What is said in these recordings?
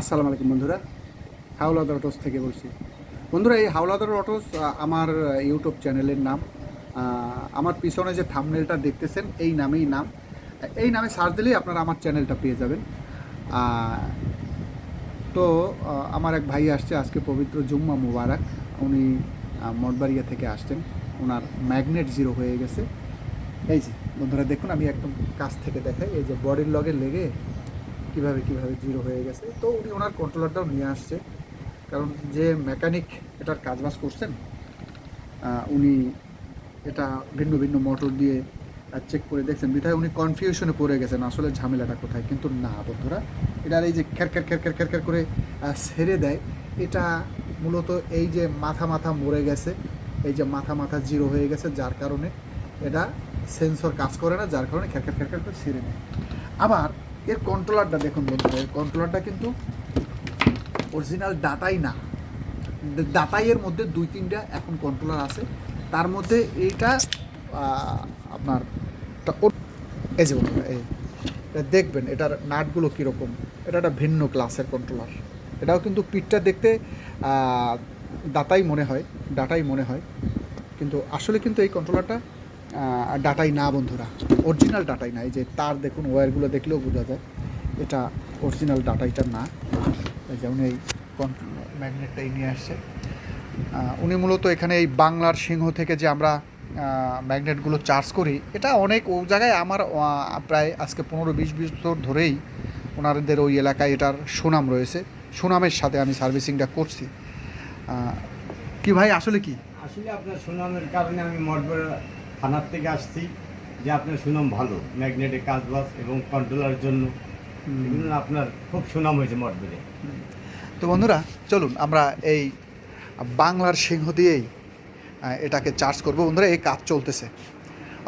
আসসালামু আলাইকুম বন্ধুরা। হাওলাদার অটোস থেকে বলছি। বন্ধুরা, এই হাওলাদার অটোস আমার ইউটিউব চ্যানেলের নাম আমার পিছনে যে থামনেলটা দেখতেছেন, এই নামেই নাম। এই নামে সার্চ দিলেই আপনারা আমার চ্যানেলটা পেয়ে যাবেন। তো আমার এক ভাই আসছে, আজকে পবিত্র জুম্মা মুবারক। উনি মঠবাড়িয়া থেকে আসছেন। ওনার ম্যাগনেট জিরো হয়ে গেছে। এই যে, বন্ধুরা দেখুন, আমি একদম কাছ থেকে দেখাই। এই যে বডির লগে লেগে কীভাবে কীভাবে জিরো হয়ে গেছে। তো উনি ওনার কন্ট্রোলারটাও নিয়ে আসছে। কারণ যে মেকানিক এটার কাজবাজ করছেন উনি এটা ভিন্ন ভিন্ন মোটর দিয়ে চেক করে দেখছেন। বিধায় উনি কনফিউশনে পড়ে গেছেন, আসলে ঝামেলাটা কোথায়। কিন্তু না বন্ধুরা, এটার এই যে খ্যার খ্যার খ্যার খ্যার খ্যার করে ছেড়ে দেয়, এটা মূলত এই যে মাথা মাথা মরে গেছে, এই যে মাথা মাথা জিরো হয়ে গেছে, যার কারণে এটা সেন্সর কাজ করে না, যার কারণে খ্যার খ্যার খ্যার করে ছেড়ে নেয় আবার এর কন্ট্রোলারটা দেখুন বন্ধুরা, এর কন্ট্রোলারটা কিন্তু অরিজিনাল ডাটাই না। ডাটাইয়ের মধ্যে দুই, তিনটা এখন কন্ট্রোলার আছে। তার মধ্যে এইটা আপনার এই যে বন্ধুরা, এই দেখবেন, এটার নাটগুলো কীরকম। এটা একটা ভিন্ন ক্লাসের কন্ট্রোলার এটাও কিন্তু পিঠটা দেখতে দাতাই মনে হয়, ডাটাই মনে হয়। কিন্তু আসলে কিন্তু এই কন্ট্রোলারটা ডাটাই না বন্ধুরা অরিজিনাল ডাটাই না, এই যে তার দেখুন ওয়্যারগুলো দেখলেও বোঝা যায়, এটা অরিজিনাল ডাটাইটা না। যেমন এই ম্যাগনেটটাই নিয়ে আসছে। উনি মূলত এখানে এই বাংলার সিংহ থেকে যে আমরা ম্যাগনেটগুলো চার্জ করি, এটা অনেক ও জায়গায় আমার প্রায় আজকে পনেরো বিশ বছর ধরেই ওনাদের ওই এলাকায় এটার সুনাম রয়েছে। সুনামের সাথে আমি সার্ভিসিংটা করছি। কি ভাই, আসলে কি? আসলে আপনার সুনামের কারণে আমি মঠবরা থানার থেকে আসছি যে আপনার সুনাম ভালো ম্যাগনেটিক কাজবাজ এবং কন্ট্রোলার জন্য। এগুলো আপনার খুব সুনাম হয়েছে মঠবেড়ে তো বন্ধুরা চলুন আমরা এই বাংলার সিংহ দিয়েই এটাকে চার্জ করব। বন্ধুরা এই কাজ চলতেছে।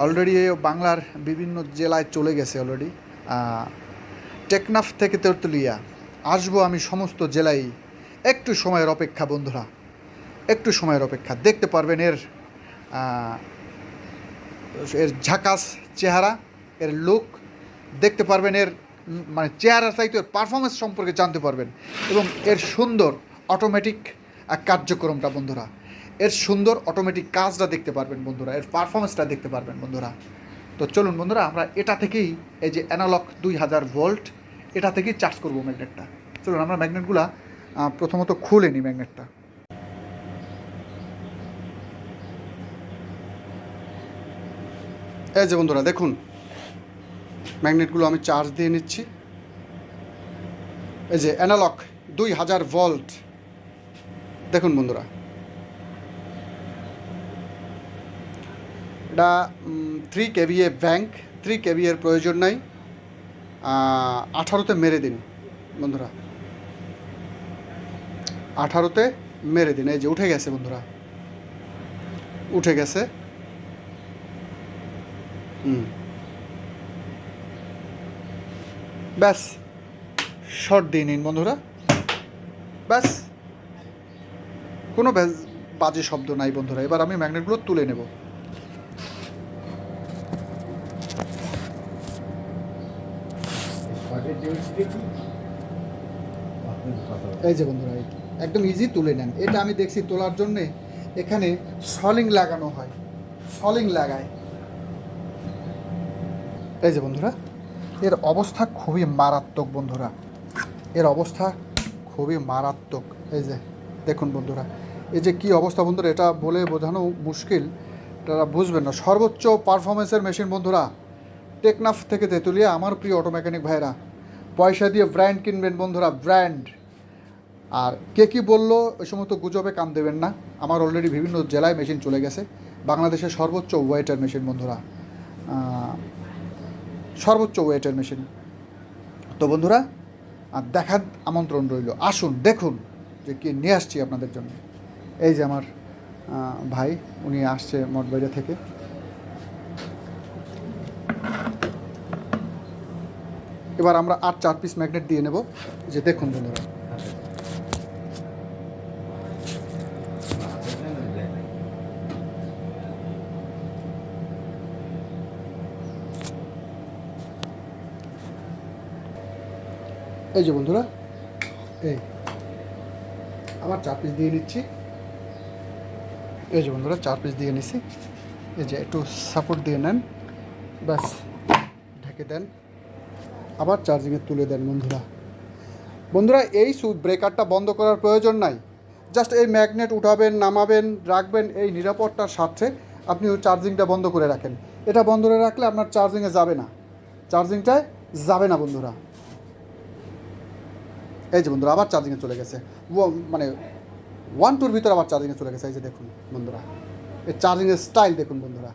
অলরেডি বাংলার বিভিন্ন জেলায় চলে গেছে অলরেডি টেকনাফ থেকে তেঁতুলিয়া আসব আমি সমস্ত জেলায়। একটু সময়ের অপেক্ষা বন্ধুরা। একটু সময়ের অপেক্ষা। দেখতে পারবেন এর এর ঝাকাস চেহারা, এর লুক দেখতে পারবেন, এর মানে চেহারা চাইতে এর পারফরমেন্স সম্পর্কে জানতে পারবেন এবং এর সুন্দর অটোমেটিক কার্যক্রমটা বন্ধুরা। এর সুন্দর অটোমেটিক কাজটা দেখতে পারবেন বন্ধুরা, এর পারফরমেন্সটা দেখতে পারবেন বন্ধুরা। তো চলুন বন্ধুরা, আমরা এটা থেকেই এই যে অ্যানালগ দুই হাজার ভোল্ট এটা থেকেই চার্জ করব ম্যাগনেটটা চলুন, আমরা ম্যাগনেটগুলা প্রথমত খুলে নিই ম্যাগনেটটা এই যে বন্ধুরা, দেখুন। ম্যাগনেটগুলো আমি চার্জ দিয়ে নিচ্ছি। এই যে অ্যানালগ দুই হাজার ভোল্ট দেখুন বন্ধুরা। এটা থ্রি কেভিএ ব্যাংক থ্রি কেভিএর প্রয়োজন নাই। আঠারোতে মেরে দিন, বন্ধুরা। আঠারোতে মেরে দিন, এই যে উঠে গেছে বন্ধুরা। উঠে গেছে। ব্যাস। শর্ট দিয়ে নিন, বন্ধুরা। ব্যাস। কোনো ব্যাস- বাজে শব্দ নাই, বন্ধুরা। এবার আমি ম্যাগনেটগুলো তুলে নেব। এই যে বন্ধুরা একদম ইজি তুলে নেন। এটা আমি দেখছি তোলার জন্যে এখানে সলিং লাগানো হয়। সলিং লাগায়। এই যে বন্ধুরা, এর অবস্থা খুবই মারাত্মক বন্ধুরা। এর অবস্থা খুবই মারাত্মক। এই যে, দেখুন বন্ধুরা, এই যে কি অবস্থা বন্ধুরা, এটা বলে বোঝানো মুশকিল। তারা বুঝবেন না। সর্বোচ্চ পারফরমেন্সের মেশিন বন্ধুরা টেকনাফ থেকে তেঁতুলিয়া, আমার প্রিয় অটো মেকানিক ভাইরা পয়সা দিয়ে ব্র্যান্ড কিনবেন বন্ধুরা ব্র্যান্ড আর কে কী বলল ওই সমস্ত গুজবে কান দেবেন না। আমার অলরেডি বিভিন্ন জেলায় মেশিন চলে গেছে। বাংলাদেশের সর্বোচ্চ ওয়েটার মেশিন বন্ধুরা। সর্বোচ্চ ওয়েটের মেশিন। তো বন্ধুরা, আর দেখার আমন্ত্রণ রইল। আসুন, দেখুন যে কি নিয়ে আসছি আপনাদের জন্য। এই যে আমার ভাই, উনি আসছে মঠবাইরা থেকে। এবার আমরা আর চার পিস ম্যাগনেট দিয়ে নেব। যে দেখুন বন্ধুরা। এই যে বন্ধুরা, এই আবার চার পিস দিয়ে নিচ্ছি। এই যে বন্ধুরা, চার পিস দিয়ে নিছি। এই যে একটু সাপোর্ট দিয়ে নেন, ব্যাস, ঢেকে দেন। আবার চার্জিংয়ে তুলে দেন বন্ধুরা। বন্ধুরা, এই সুইচ ব্রেকারটা বন্ধ করার প্রয়োজন নাই। জাস্ট এই ম্যাগনেট উঠাবেন, নামাবেন, রাখবেন, এই নিরাপত্তার স্বার্থে আপনি ওই চার্জিংটা বন্ধ করে রাখেন। এটা বন্ধ করে রাখলে আপনার চার্জিংয়ে যাবে না। চার্জিংটায় যাবে না বন্ধুরা। এই যে বন্ধুরা, আবার চার্জিংয়ে চলে গেছে। মানে ওয়ান টুর ভিতরে আবার চার্জিংয়ে চলে গেছে, এই যে দেখুন বন্ধুরা। এই চার্জিংয়ের স্টাইল দেখুন বন্ধুরা।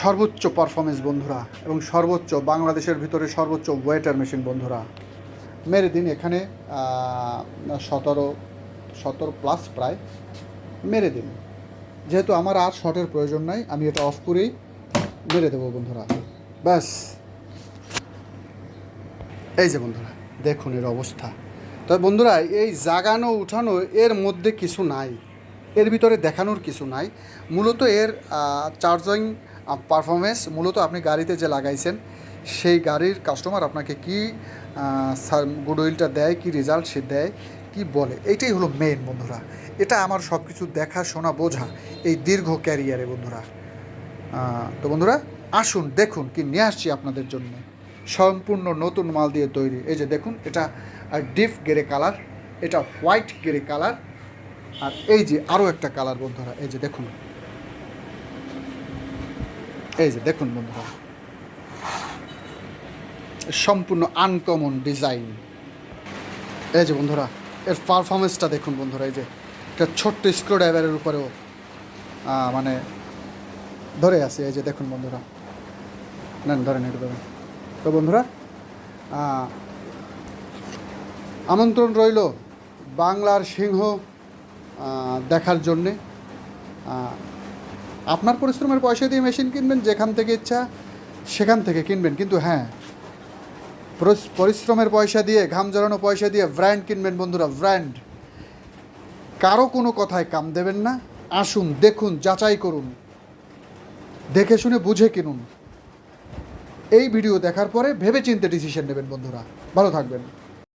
সর্বোচ্চ পারফরমেন্স বন্ধুরা, এবং সর্বোচ্চ বাংলাদেশের ভিতরে সর্বোচ্চ ওয়েটার মেশিন বন্ধুরা। মেরে দিন, এখানে সতেরো সতেরো প্লাস প্রায়, মেরে দিন। যেহেতু আমার আর শটের প্রয়োজন নাই, আমি এটা অফ করেই মেরে দেবো বন্ধুরা। ব্যাস। এই যে বন্ধুরা, দেখুন এর অবস্থা। তবে বন্ধুরা, এই জাগানো, উঠানো, এর মধ্যে কিছু নাই। এর ভিতরে দেখানোর কিছু নাই। মূলত এর চার্জিং পারফরমেন্স মূলত আপনি গাড়িতে যে লাগাইছেন সেই গাড়ির কাস্টমার আপনাকে কি গুডউইলটা দেয়, কি রেজাল্ট সে দেয়, কি বলে? এইটাই হলো মেন বন্ধুরা। এটা আমার সব কিছু দেখা, শোনা, বোঝা এই দীর্ঘ ক্যারিয়ারে বন্ধুরা। তো বন্ধুরা, আসুন, দেখুন কি নিয়ে আসছি আপনাদের জন্য। সম্পূর্ণ নতুন মাল দিয়ে তৈরি। এই যে দেখুন, এটা ডিপ গেরে কালার এটা হোয়াইট গেরে কালার আর এই যে আরও একটা কালার বন্ধুরা, এই যে দেখুন। এই যে দেখুন বন্ধুরা। সম্পূর্ণ আনকমন ডিজাইন এই যে বন্ধুরা, এর পারফরমেন্সটা দেখুন বন্ধুরা, এই যে একটা ছোট্ট স্ক্রু ড্রাইভারের উপরেও মানে ধরে আছে, এই যে দেখুন বন্ধুরা। নেন, ধরেন একটু ধরেন। তো বন্ধুরা আমন্ত্রণ রইল বাংলার সিংহ দেখার জন্যে। আপনার পরিশ্রমের পয়সা দিয়ে মেশিন কিনবেন, যেখান থেকে ইচ্ছা, সেখান থেকে কিনবেন। কিন্তু হ্যাঁ পরিশ্রমের পয়সা দিয়ে, ঘাম জড়ানো পয়সা দিয়ে ব্র্যান্ড কিনবেন বন্ধুরা, ব্র্যান্ড। কারও কোনো কথায় কাম দেবেন না। আসুন, দেখুন, যাচাই করুন। দেখে শুনে বুঝে কিনুন। এই ভিডিও দেখার পরে ভেবে চিনতে ডিসিশন নেবেন বন্ধুরা। ভালো থাকবেন।